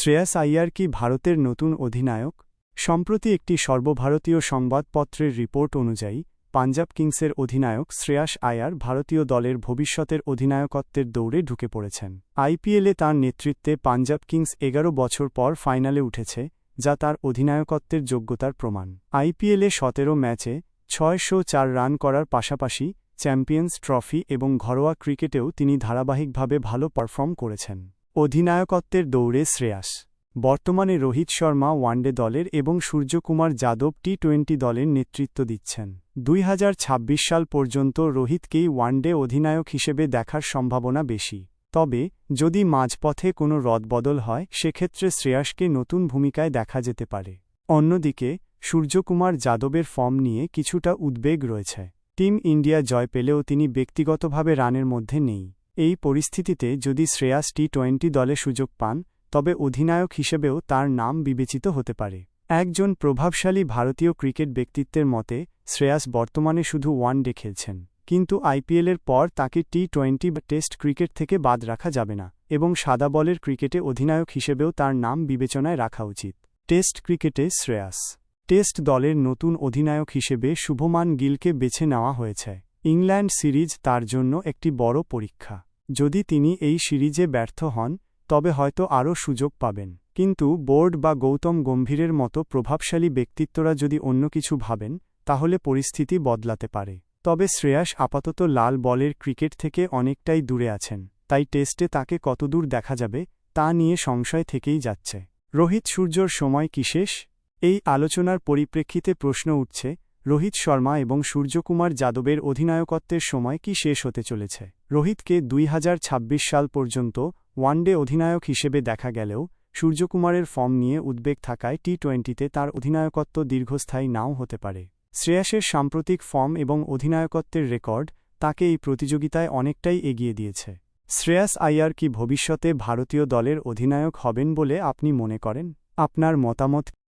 শ্রেয়াস আইয়ার কি ভারতের নতুন অধিনায়ক? সম্প্রতি একটি সর্বভারতীয় সংবাদপত্রের রিপোর্ট অনুযায়ী, পাঞ্জাব কিংসের অধিনায়ক শ্রেয়াস আয়ার ভারতীয় দলের ভবিষ্যতের অধিনায়কত্বের দৌড়ে ঢুকে পড়েছেন। আইপিএলে তাঁর নেতৃত্বে পাঞ্জাব কিংস এগারো বছর পর ফাইনালে উঠেছে, যা তার অধিনায়কত্বের যোগ্যতার প্রমাণ। আইপিএলে সতেরো ম্যাচে ছয়শো চার রান করার পাশাপাশি চ্যাম্পিয়ন্স ট্রফি এবং ঘরোয়া ক্রিকেটেও তিনি ধারাবাহিকভাবে ভালো পারফর্ম করেছেন। অধিনায়কত্বের দৌড়ে শ্রেয়াস। বর্তমানে রোহিত শর্মা ওয়ানডে দলের এবং সূর্যকুমার যাদব টি টোয়েন্টি দলের নেতৃত্ব দিচ্ছেন। দুই হাজার ছাব্বিশ সাল পর্যন্ত রোহিতকেই ওয়ানডে অধিনায়ক হিসেবে দেখার সম্ভাবনা বেশি। তবে, যদি মাঝপথে কোনো রদবদল হয়, সেক্ষেত্রে শ্রেয়াসকে নতুন ভূমিকায় দেখা যেতে পারে। অন্যদিকে, সূর্যকুমার যাদবের ফর্ম নিয়ে কিছুটা উদ্বেগ রয়েছে। টিম ইন্ডিয়া জয় পেলেও তিনি ব্যক্তিগতভাবে রানের মধ্যে নেই। এই পরিস্থিতিতে যদি শ্রেয়াস টি টোয়েন্টি দলে সুযোগ পান, তবে অধিনায়ক হিসেবেও তার নাম বিবেচিত হতে পারে। একজন প্রভাবশালী ভারতীয় ক্রিকেট ব্যক্তিত্বের মতে শ্রেয়াস বর্তমানে শুধু ওয়ান ডে খেলছেন, কিন্তু আইপিএলের পর তাকে টি টোয়েন্টি টেস্ট ক্রিকেট থেকে বাদ রাখা যাবে না এবং সাদা বলের ক্রিকেটে অধিনায়ক হিসেবেও তার নাম বিবেচনায় রাখা উচিত। টেস্ট ক্রিকেটে শ্রেয়াস টেস্ট দলের নতুন অধিনায়ক হিসেবে শুভমান গিলকে বেছে নেওয়া হয়েছে। ইংল্যান্ড সিরিজ তার জন্য একটি বড় পরীক্ষা। যদি তিনি এই সিরিজে ব্যর্থ হন, তবে হয়তো আরও সুযোগ পাবেন। কিন্তু বোর্ড বা গৌতম গম্ভীরের মতো প্রভাবশালী ব্যক্তিত্বরা যদি অন্য কিছু ভাবেন, তাহলে পরিস্থিতি বদলাতে পারে। তবে শ্রেয়াস আপাতত লাল বলের ক্রিকেট থেকে অনেকটাই দূরে আছেন। তাই টেস্টে তাকে কতদূর দেখা যাবে, তা নিয়ে সংশয় থেকেই যাচ্ছে। রোহিত সূর্যর সময় কি শেষ? এই আলোচনার পরিপ্রেক্ষিতে প্রশ্ন উঠছে রোহিত শর্মা এবং সূর্যকুমার যাদবের অধিনায়কত্বের সময় কি শেষ হতে চলেছে? রোহিতকে দুই হাজার ছাব্বিশ সাল পর্যন্ত ওয়ানডে অধিনায়ক হিসেবে দেখা গেলেও, সূর্যকুমারের ফর্ম নিয়ে উদ্বেগ থাকায় টি টোয়েন্টিতে তার অধিনায়কত্ব দীর্ঘস্থায়ী নাও হতে পারে। শ্রেয়াসের সাম্প্রতিক ফর্ম এবং অধিনায়কত্বের রেকর্ড তাকে এই প্রতিযোগিতায় অনেকটাই এগিয়ে দিয়েছে। শ্রেয়াস আইয়ার কি ভবিষ্যতে ভারতীয় দলের অধিনায়ক হবেন বলে আপনি মনে করেন? আপনার মতামত?